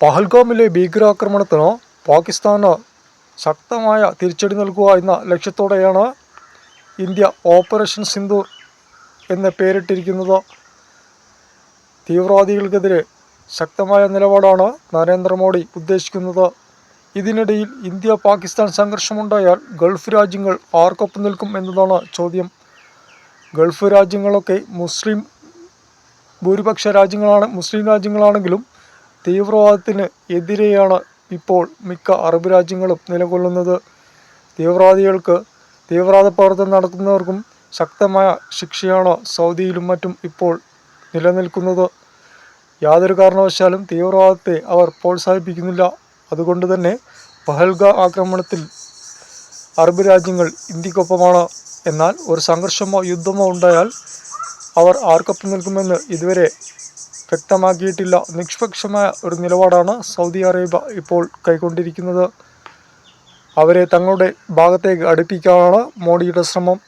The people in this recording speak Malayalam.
പഹൽഗാമിലെ ഭീകരാക്രമണത്തിന് പാകിസ്ഥാന് ശക്തമായ തിരിച്ചടി നൽകുക എന്ന ലക്ഷ്യത്തോടെയാണ് ഇന്ത്യ ഓപ്പറേഷൻ സിന്ധു എന്ന് പേരിട്ടിരിക്കുന്നത്. തീവ്രവാദികൾക്കെതിരെ ശക്തമായ നിലപാടാണ് നരേന്ദ്രമോദി ഉദ്ദേശിക്കുന്നത്. ഇതിനിടയിൽ ഇന്ത്യ പാകിസ്ഥാൻ സംഘർഷമുണ്ടായാൽ ഗൾഫ് രാജ്യങ്ങൾ ആർക്കൊപ്പം നിൽക്കും എന്നതാണ് ചോദ്യം. ഗൾഫ് രാജ്യങ്ങളൊക്കെ മുസ്ലിം ഭൂരിപക്ഷ രാജ്യങ്ങളാണ് മുസ്ലിം രാജ്യങ്ങളാണെങ്കിലും തീവ്രവാദത്തിന് എതിരെയാണ് ഇപ്പോൾ മിക്ക അറബ് രാജ്യങ്ങളും നിലകൊള്ളുന്നത്. തീവ്രവാദികൾക്ക് തീവ്രവാദ പ്രവർത്തനം നടത്തുന്നവർക്കും ശക്തമായ ശിക്ഷയാണ് സൗദിയിലും മറ്റും ഇപ്പോൾ നിലനിൽക്കുന്നത്. യാതൊരു കാരണവശാലും തീവ്രവാദത്തെ അവർ പ്രോത്സാഹിപ്പിക്കുന്നില്ല. അതുകൊണ്ട് തന്നെ പഹൽഗ ആക്രമണത്തിൽ അറബ് രാജ്യങ്ങൾ ഇന്ത്യക്കൊപ്പമാണ്. എന്നാൽ ഒരു സംഘർഷമോ യുദ്ധമോ ഉണ്ടായാൽ അവർ ആർക്കൊപ്പം നിൽക്കുമെന്ന് ഇതുവരെ വ്യക്തമാക്കിയിട്ടില്ല. നിഷ്പക്ഷമായ ഒരു നിലപാടാണ് സൗദി അറേബ്യ ഇപ്പോൾ കൈക്കൊണ്ടിരിക്കുന്നത്. അവരെ തങ്ങളുടെ ഭാഗത്തേക്ക് അടുപ്പിക്കാനാണ് മോഡിയുടെ ശ്രമം.